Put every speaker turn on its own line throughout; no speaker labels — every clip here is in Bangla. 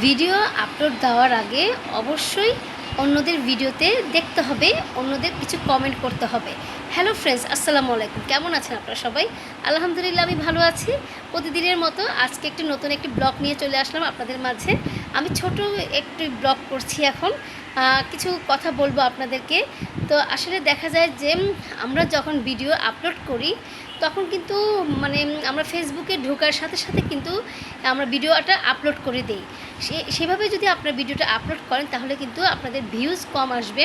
ভিডিও আপলোড দেওয়ার আগে অবশ্যই অন্যদের ভিডিওতে দেখতে হবে, অন্যদের কিছু কমেন্ট করতে হবে। হ্যালো ফ্রেন্ডস আসসালামু আলাইকুম। কেমন আছেন আপনারা সবাই? আলহামদুলিল্লাহ, আমি ভালো আছি। প্রতিদিনের মতো আজকে একটি নতুন একটি ব্লগ নিয়ে চলে আসলাম আপনাদের মাঝে। আমি ছোট একটি ব্লগ করছি এখন। কিছু কথা বলব আপনাদেরকে। তো আসলে দেখা যায় যে, আমরা যখন ভিডিও আপলোড করি তখন কিন্তু মানে আমরা ফেসবুকে ঢোকার সাথে সাথে কিন্তু আমরা ভিডিওটা আপলোড করে দিই। সেভাবে যদি আপনার ভিডিওটা আপলোড করেন, তাহলে কিন্তু আপনাদের ভিউজ কম আসবে,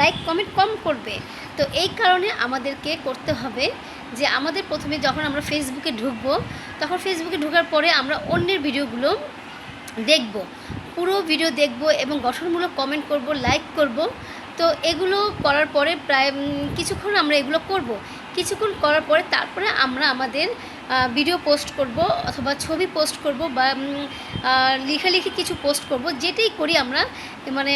লাইক, কমেন্ট কম করবে। তো এই কারণে আমাদেরকে করতে হবে যে, আমাদের প্রথমে যখন আমরা ফেসবুকে ঢুকবো, তখন ফেসবুকে ঢোকার পরে আমরা অন্যের ভিডিওগুলো দেখব। পুরো ভিডিও দেখব এবং গঠনমূলক কমেন্ট করব, লাইক করব। তো এগুলো করার পরে প্রায় কিছুক্ষণ আমরা এগুলো করব। কিছুক্ষণ করার পরে তারপরে আমরা আমাদের ভিডিও পোস্ট করব অথবা ছবি পোস্ট করব বা লিখালেখি কিছু পোস্ট করব, যেটাই করি আমরা মানে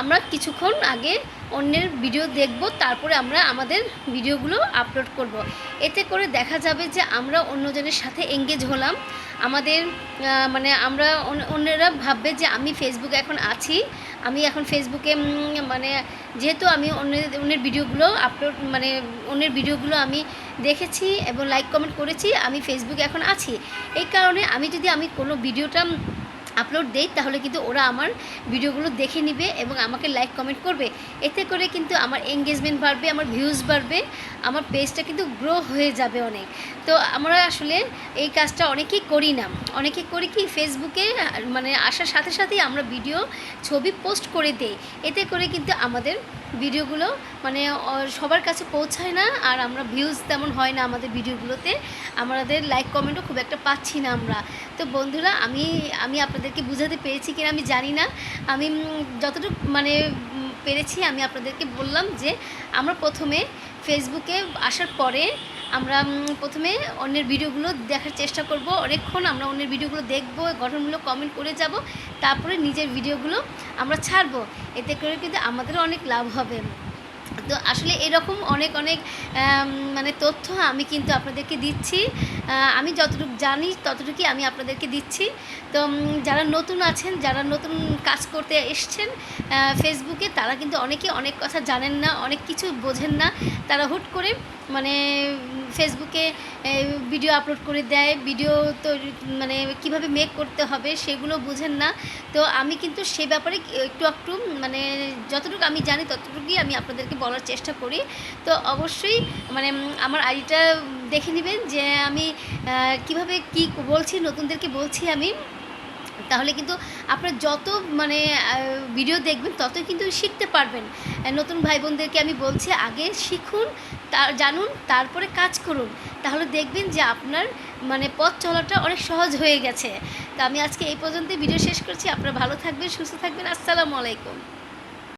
আমরা কিছুক্ষণ আগে অন্যের ভিডিও দেখব, তারপরে আমরা আমাদের ভিডিওগুলো আপলোড করব। এতে করে দেখা যাবে যে আমরা অন্যজনের সাথে এঙ্গেজ হলাম। আমাদের মানে আমরা অন্য- অন্যেরা ভাববে যে আমি ফেসবুকে এখন আছি। আমি এখন ফেসবুকে মানে যেহেতু আমি অন্যের অন্যের ভিডিওগুলো আপলোড মানে অন্যের ভিডিওগুলো আমি দেখেছি এবং লাইক কমেন্ট করেছি, আমি ফেসবুকে এখন আছি। এই কারণে আমি যদি আমি কোনো ভিডিওটা আপলোড দেই, তাহলে কিন্তু ওরা আমার ভিডিওগুলো দেখে নিবে এবং আমাকে লাইক কমেন্ট করবে। এতে করে কিন্তু আমার এঙ্গেজমেন্ট বাড়বে, আমার ভিউজ বাড়বে, আমার পেজটা কিন্তু গ্রো হয়ে যাবে অনেক। তো আমরা আসলে এই কাজটা অনেকেই করি না। অনেকে করি কি ফেসবুকে মানে আসার সাথে সাথেই আমরা ভিডিও ছবি পোস্ট করে দেই। এতে করে কিন্তু আমাদের ভিডিওগুলো মানে সবার কাছে পৌঁছায় না, আর আমরা ভিউজ তেমন হয় না আমাদের ভিডিওগুলোতে। আমাদের লাইক কমেন্টও খুব একটা পাচ্ছি না আমরা। তো বন্ধুরা, আমি আমি আপনাদেরকে বুঝাতে পেরেছি কিনা আমি জানি না। আমি যতটুকু মানে পেরেছি, আমি আপনাদেরকে বললাম যে, আমরা প্রথমে ফেসবুকে আসার পরে আমরা প্রথমে অন্যের ভিডিওগুলো দেখার চেষ্টা করব। অনেকক্ষণ আমরা অন্যের ভিডিওগুলো দেখব, গঠনমূলক কমেন্ট করে যাব, তারপরে নিজের ভিডিওগুলো আমরা ছাড়বো। এতে করে কিন্তু আমাদেরও অনেক লাভ হবে। তো আসলে এরকম অনেক অনেক মানে তথ্য আমি কিন্তু আপনাদেরকে দিচ্ছি। আমি যতটুকু জানি ততটুকুই আমি আপনাদেরকে দিচ্ছি। তো যারা নতুন আছেন, যারা নতুন কাজ করতে এসছেন ফেসবুকে তারা কিন্তু অনেকে অনেক কথা জানেন না, অনেক কিছু বোঝেন না। তারা হুট করে মানে ফেসবুকে ভিডিও আপলোড করে দেয় ভিডিও তৈরি মানে কীভাবে মেক করতে হবে সেগুলো বুঝেন না। তো আমি কিন্তু সে ব্যাপারে একটু একটু মানে যতটুকু আমি জানি ততটুকুই আমি আপনাদেরকে বলার চেষ্টা করি। তো অবশ্যই মানে আমার আইডিটা দেখে নেবেন যে আমি কীভাবে কি বলছি, নতুনদেরকে বলছি আমি। তাহলে কিন্তু আপনার যত মানে ভিডিও দেখবেন, ততই কিন্তু শিখতে পারবেন। নতুন ভাই বোনদেরকে আমি বলছি, আগে শিখুন, তার, জানুন, তারপরে কাজ করুন। তাহলে দেখবেন যে আপনার মানে পথ চলাটা অনেক সহজ হয়ে গেছে। তা আমি আজকে এই পর্যন্ত ভিডিও শেষ করছি। আপনারা ভালো থাকবেন, সুস্থ থাকবেন। আসসালামু আলাইকুম।